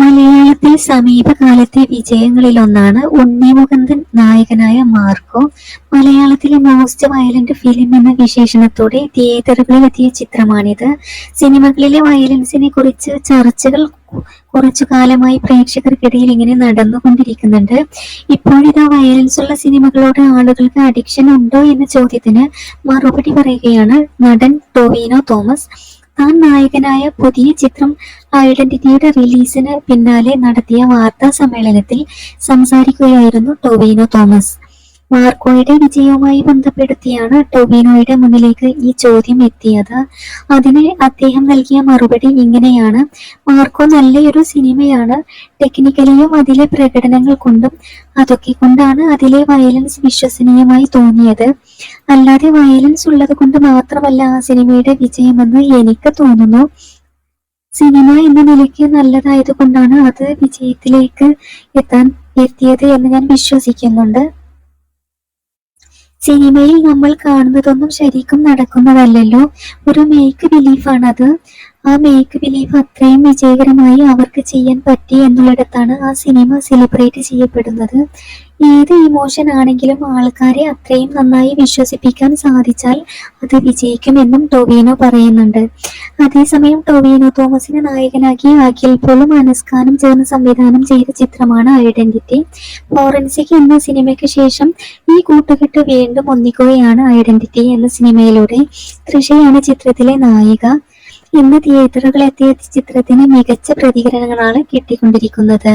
മലയാളത്തിൽ സമീപകാലത്തെ വിജയങ്ങളിലൊന്നാണ് ഉണ്ണി മുകുന്ദൻ നായകനായ മാർക്കോ. മലയാളത്തിലെ മോസ്റ്റ് വയലന്റ് ഫിലിം എന്ന വിശേഷണത്തോടെ തിയേറ്ററുകളിൽ എത്തിയ ചിത്രമാണിത്. സിനിമകളിലെ വയലൻസിനെ കുറിച്ച് ചർച്ചകൾ കുറച്ചു കാലമായി പ്രേക്ഷകർക്കിടയിൽ ഇങ്ങനെ നടന്നുകൊണ്ടിരിക്കുന്നുണ്ട്. ഇപ്പോഴിതാ വയലൻസ് ഉള്ള സിനിമകളോട് ആളുകൾക്ക് അഡിക്ഷൻ ഉണ്ടോ എന്ന ചോദ്യത്തിന് മറുപടി പറയുകയാണ് നടൻ ടൊവിനോ തോമസ്. താൻ നായകനായ പുതിയ ചിത്രം ഐഡന്റിറ്റിയുടെ റിലീസിന് പിന്നാലെ നടത്തിയ വാർത്താ സമ്മേളനത്തിൽ സംസാരിക്കുകയായിരുന്നു ടൊവിനോ തോമസ്. മാർക്കോയുടെ വിജയവുമായി ബന്ധപ്പെടുത്തിയാണ് ടൊവിനോയുടെ മുന്നിലേക്ക് ഈ ചോദ്യം എത്തിയത്. അതിന് അദ്ദേഹം നൽകിയ മറുപടി ഇങ്ങനെയാണ്. മാർക്കോ നല്ലൊരു സിനിമയാണ്. ടെക്നിക്കലിയും അതിലെ പ്രകടനങ്ങൾ കൊണ്ടും അതൊക്കെ കൊണ്ടാണ് അതിലെ വയലൻസ് വിശ്വസനീയമായി തോന്നിയത്. അല്ലാതെ വയലൻസ് ഉള്ളത് കൊണ്ട് മാത്രമല്ല ആ സിനിമയുടെ വിജയമെന്ന് എനിക്ക് തോന്നുന്നു. സിനിമ എന്ന നിലയ്ക്ക് നല്ലതായത് കൊണ്ടാണ് അത് വിജയത്തിലേക്ക് എത്താൻ എത്തിയത് എന്ന് ഞാൻ വിശ്വസിക്കുന്നുണ്ട്. സിനിമയിൽ നമ്മൾ കാണുന്നതൊന്നും ശരിക്കും നടക്കുന്നതല്ലല്ലോ. ഒരു മേക്ക് ബിലീഫാണത് ആ മേക്ക് ബിലീഫ് അത്രയും വിജയകരമായി അവർക്ക് ചെയ്യാൻ പറ്റി എന്നുള്ളിടത്താണ് ആ സിനിമ സെലിബ്രേറ്റ് ചെയ്യപ്പെടുന്നത്. ഏത് ഇമോഷൻ ആണെങ്കിലും ആൾക്കാരെ അത്രയും നന്നായി വിശ്വസിപ്പിക്കാൻ സാധിച്ചാൽ അത് വിജയിക്കുമെന്നും ടൊവിനോ പറയുന്നുണ്ട്. അതേസമയം ടൊവിനോ തോമസിനെ നായകനാക്കി അഖിൽ പോലും അനുസ്കാരം ചേർന്ന് സംവിധാനം ചെയ്ത ചിത്രമാണ് ഐഡന്റിറ്റി. ഫോറൻസിക് എന്ന സിനിമയ്ക്ക് ശേഷം ഈ കൂട്ടുകെട്ട് വീണ്ടും ഒന്നിക്കുകയാണ് ഐഡന്റിറ്റി എന്ന സിനിമയിലൂടെ. തൃഷയാണ് ചിത്രത്തിലെ നായിക. ഇന്ന് തിയേറ്ററുകളെത്തിയ ചിത്രത്തിന് മികച്ച പ്രതികരണങ്ങളാണ് കിട്ടിക്കൊണ്ടിരിക്കുന്നത്.